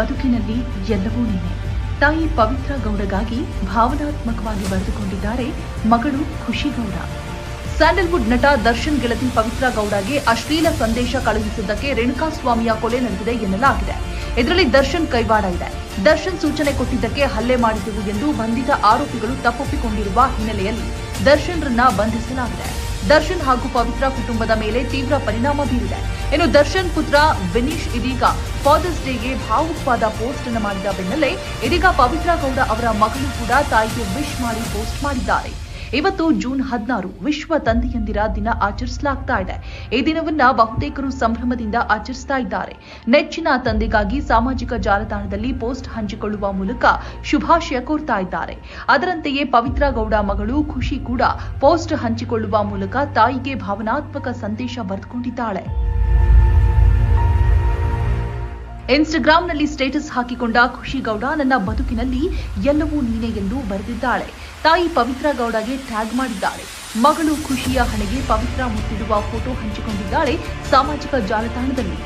ಬದುಕಿನಲ್ಲಿ ಎಲ್ಲವೂ ನೀನೆ. ತಾಯಿ ಪವಿತ್ರ ಗೌಡಗಾಗಿ ಭಾವನಾತ್ಮಕವಾಗಿ ಬರೆದುಕೊಂಡಿದ್ದಾರೆ ಮಗಳು ಖುಷಿ ಗೌಡ ಸ್ಯಾಂಡಲ್ವುಡ್ ನಟ ದರ್ಶನ್ ಗೆಳತಿ ಪವಿತ್ರ ಗೌಡಗೆ ಅಶ್ಲೀಲ ಸಂದೇಶ ಕಳುಹಿಸಿದ್ದಕ್ಕೆ ರೇಣುಕಾಸ್ವಾಮಿಯ ಕೊಲೆ ನಡೆದಿದೆ ಎನ್ನಲಾಗಿದೆ. ಇದರಲ್ಲಿ ದರ್ಶನ್ ಕೈವಾಡ ಇದೆ. ದರ್ಶನ್ ಸೂಚನೆ ಕೊಟ್ಟಿದ್ದಕ್ಕೆ ಹಲ್ಲೆ ಮಾಡಿದೆವು ಎಂದು ಬಂಧಿತ ಆರೋಪಿಗಳು ತಪ್ಪೊಪ್ಪಿಕೊಂಡಿರುವ ಹಿನ್ನೆಲೆಯಲ್ಲಿ ದರ್ಶನ್ರನ್ನ ಬಂಧಿಸಲಾಗಿದೆ. ದರ್ಶನ್ ಹಾಗೂ ಪವಿತ್ರ ಕುಟುಂಬದ ಮೇಲೆ ತೀವ್ರ ಪರಿಣಾಮ ಬೀರಿದೆ. ಇನ್ನು ದರ್ಶನ್ ಪುತ್ರ ವಿನೀಶ್ ಇದೀಗ ಫಾದರ್ಸ್ ಡೇಗೆ ಭಾವುಕವಾದ ಪೋಸ್ಟ್ ಅನ್ನು ಮಾಡಿದ ಬೆನ್ನಲ್ಲೇ ಇದೀಗ ಪವಿತ್ರ ಗೌಡ ಅವರ ಮಗಳು ಕೂಡ ತಾಯಿಗೆ ವಿಶ್ ಮಾಡಿ ಪೋಸ್ಟ್ ಮಾಡಿದ್ದಾರೆ. ಇವತ್ತು ಜೂನ್ ಹದಿನಾರು ವಿಶ್ವ ತಂದೆಯಂದಿರ ದಿನ ಆಚರಿಸಲಾಗ್ತಾ ಇದೆ. ಈ ದಿನವನ್ನ ಬಹುತೇಕರು ಸಂಭ್ರಮದಿಂದ ಆಚರಿಸ್ತಾ ಇದ್ದಾರೆ. ನೆಚ್ಚಿನ ತಂದೆಗಾಗಿ ಸಾಮಾಜಿಕ ಜಾಲತಾಣದಲ್ಲಿ ಪೋಸ್ಟ್ ಹಂಚಿಕೊಳ್ಳುವ ಮೂಲಕ ಶುಭಾಶಯ ಕೋರ್ತಾ ಇದ್ದಾರೆ. ಅದರಂತೆಯೇ ಪವಿತ್ರ ಗೌಡ ಮಗಳು ಖುಷಿ ಕೂಡ ಪೋಸ್ಟ್ ಹಂಚಿಕೊಳ್ಳುವ ಮೂಲಕ ತಾಯಿಗೆ ಭಾವನಾತ್ಮಕ ಸಂದೇಶ ಬರೆದುಕೊಂಡಿದ್ದಾಳೆ. ಇನ್ಸ್ಟಾಗ್ರಾಂನಲ್ಲಿ ಸ್ಟೇಟಸ್ ಹಾಕಿಕೊಂಡ ಖುಷಿ ಗೌಡ ನನ್ನ ಬದುಕಿನಲ್ಲಿ ಎಲ್ಲವೂ ನೀನೆ ಎಂದು ಬರೆದಿದ್ದಾಳೆ. ತಾಯಿ ಪವಿತ್ರ ಗೌಡಗೆ ಟ್ಯಾಗ್ ಮಾಡಿದ್ದಾಳೆ ಮಗಳು ಖುಷಿಯ ಹಣೆಗೆ ಪವಿತ್ರ ಮುತ್ತಿಡುವ ಫೋಟೋ ಹಂಚಿಕೊಂಡಿದ್ದಾಳೆ ಸಾಮಾಜಿಕ ಜಾಲತಾಣದಲ್ಲಿ.